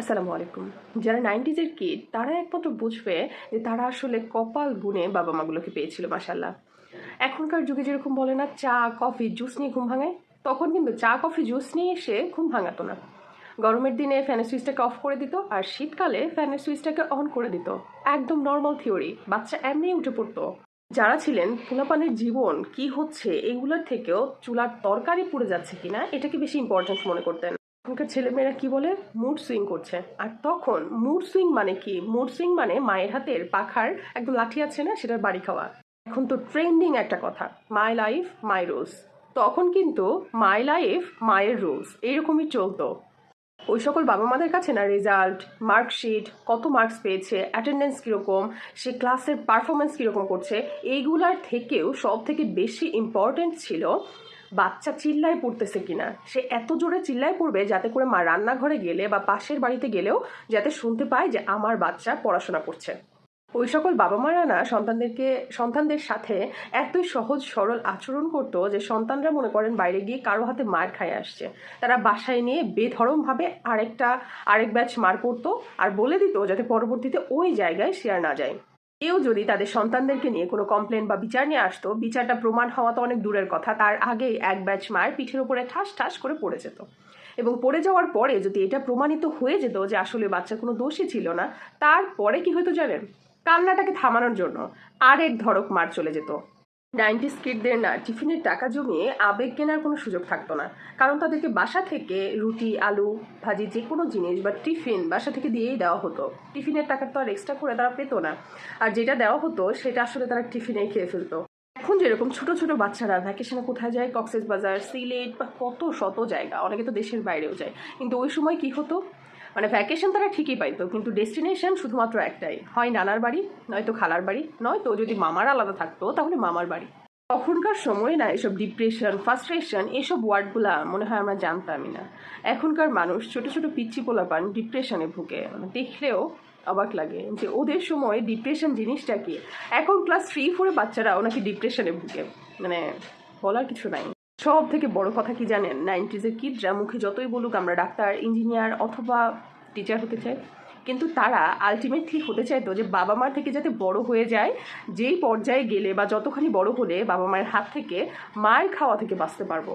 আসসালামু আলাইকুম। যারা নাইনটিজের কিড, তারা একমাত্র বুঝবে যে তারা আসলে কপাল গুনে বাবা মাগুলোকে পেয়েছিল মাসাল্লাহ এখনকার যুগে যেরকম বলে না, চা, কফি, জুস নিয়ে ঘুম ভাঙায় তখন কিন্তু চা, কফি, জুস নিয়ে এসে ঘুম ভাঙাতো না। গরমের দিনে ফ্যানের সুইচটাকে অফ করে দিত আর শীতকালে ফ্যানের সুইচটাকে অন করে দিত। একদম নর্মাল থিওরি, বাচ্চা এমনিই উঠে পড়তো। যারা ছিলেন, পোলাপানের জীবন কি হচ্ছে, এগুলোর থেকেও চুলার তরকারি পুড়ে যাচ্ছে কিনা, এটাকে বেশি ইম্পর্টেন্ট মনে করতেন। এখনকার ছেলেমেয়েরা কি বলে? মুড সুইং করছে। আর তখন মুড সুইং মানে কি? মুড সুইং মানে মায়ের হাতের পাখার একদম লাঠি আছে না? সেটার বাড়ি খাওয়া। এখন তো ট্রেন্ডিং একটা কথা মাই লাইফ মাই রুলস তখন কিন্তু মাই লাইফ মায়ের রুলস এইরকমই চলতো। ওই সকল বাবা মাদের কাছে না রেজাল্ট মার্কশিট কত মার্কস পেয়েছে অ্যাটেন্ডেন্স কীরকম, সে ক্লাসের পারফরমেন্স কীরকম করছে, এইগুলার থেকেও সব থেকে বেশি ইম্পর্ট্যান্ট ছিল বাচ্চা চিল্লায় পড়তেছে কিনা? সে এত জোরে চিল্লায় পড়বে যাতে করে মা রান্নাঘরে গেলে বা পাশের বাড়িতে গেলেও যাতে শুনতে পায় যে আমার বাচ্চা পড়াশোনা করছে। ওই সকল বাবা মারা না সন্তানদেরকে, সন্তানদের সাথে এতই সহজ সরল আচরণ করতো যে সন্তানরা মনে করেন বাইরে গিয়ে কারও হাতে মার খায় আসছে। তারা বাসায় নিয়ে বেধরমভাবে আরেকটা, আরেক ব্যাচ মার করতো আর বলে দিত যাতে পরবর্তীতে ওই জায়গায় শেয়ার না যায়। কেউ যদি তাদের সন্তানদেরকে নিয়ে কোনো কমপ্লেন বা বিচার নিয়ে আসতো, বিচারটা প্রমাণ হওয়া তো অনেক দূরের কথা। তার আগেই এক ব্যাচ মায়ের পিঠের উপরে ঠাস ঠাস করে পড়ে যেত। এবং পড়ে যাওয়ার পরে যদি এটা প্রমাণিত হয়ে যেত যে আসলে বাচ্চা কোনো দোষী ছিল না, তারপরে কি হয়তো জানেন? কান্নাটাকে থামানোর জন্য আরেক ধরক মার চলে যেত। নাইনটি স্কিডদের না, টিফিনের টাকা জমিয়ে আবেগ কেনার কোনো সুযোগ থাকতো না। কারণ তাদেরকে বাসা থেকে রুটি, আলু, ভাজি যে কোনো জিনিস বা টিফিন বাসা থেকে দিয়েই দেওয়া হতো। টিফিনের টাকা তো আর এক্সট্রা করে তারা পেতো না। আর যেটা দেওয়া হতো, সেটা আসলে তারা টিফিনেই খেয়ে ফেলতো। এখন যেরকম ছোট ছোট বাচ্চারা ভ্যাকেশনে কোথায় যায়? কক্সেস বাজার, সিলেট বা কত শত জায়গা। অনেকে তো দেশের বাইরেও যায়। কিন্তু ওই সময় কি হতো? মানে ভ্যাকেশন তারা ঠিকই পাইতো কিন্তু ডেস্টিনেশন শুধুমাত্র একটাই। হয় নানার বাড়ি, নয়তো খালার বাড়ি, নয়তো যদি মামার আলাদা থাকতো, তাহলে মামার বাড়ি। তখনকার সময় না এসব ডিপ্রেশন ফার্স্ট্রেশন এসব ওয়ার্ডগুলা মনে হয় আমরা জানতামই না। এখনকার মানুষ ছোট ছোট পিচ্ছি পোলাপান ডিপ্রেশনে ভুগে। মানে দেখলেও অবাক লাগে যে ওদের সময় ডিপ্রেশন জিনিসটা কি? এখন ক্লাস থ্রি ফোরে বাচ্চারা ওনাকে ডিপ্রেশনে ভুগে। মানে বলার কিছু নাই। সব থেকে বড় কথা কি জানেন? নাইনটিজের কিডরা মুখে যতই বলুক আমরা ডাক্তার ইঞ্জিনিয়ার অথবা টিচার হতে চাই। কিন্তু তারা আলটিমেটলি হতে চাইতো যে বাবা মার থেকে যাতে বড় হয়ে যায়, যেই পর্যায়ে গেলে বা যতখানি বড় হলে বাবা মায়ের হাত থেকে, মায়ের খাওয়া থেকে বাঁচতে পারব।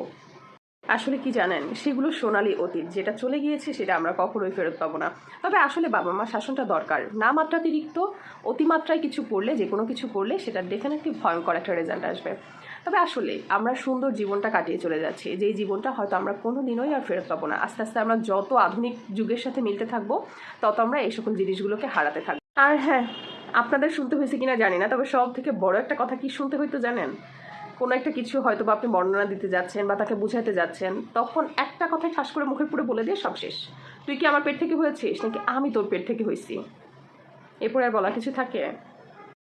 আসলে কি জানেন? সেগুলো সোনালি অতীত। যেটা চলে গিয়েছে সেটা আমরা কখনোই ফেরত পাবো না। তবে আসলে বাবা মা শাসনটা দরকার। না মাত্রাতিরিক্ত অতিমাত্রায় কিছু করলে যে কোনো কিছু করলে সেটা ডেফিনেটলি ভয়ঙ্কর একটা রেজাল্ট আসবে। তবে আসলে আমরা সুন্দর জীবনটা কাটিয়ে চলে যাচ্ছি। যেই জীবনটা হয়তো আমরা কোনো দিনই আর ফেরত পাবো না। আস্তে আস্তে আমরা যত আধুনিক যুগের সাথে মিলতে থাকব, তত আমরা এই সকল জিনিসগুলোকে হারাতে থাকব। আর হ্যাঁ আপনাদের শুনতে হয়েছে কিনা জানি না, তবে সব থেকে বড় একটা কথা কি শুনতে হইতো জানেন? কোনো একটা কিছু হয়তো বা আপনি বর্ণনা দিতে যাচ্ছেন বা তাকে বুঝাতে যাচ্ছেন, তখন একটা কথাই ঠাস করে মুখের পুরো বলে দিয়ে সব শেষ। তুই কি আমার পেট থেকে হয়েছিস? নাকি আমি তোর পেট থেকে হয়েছি এরপরে আর বলা কিছু থাকে?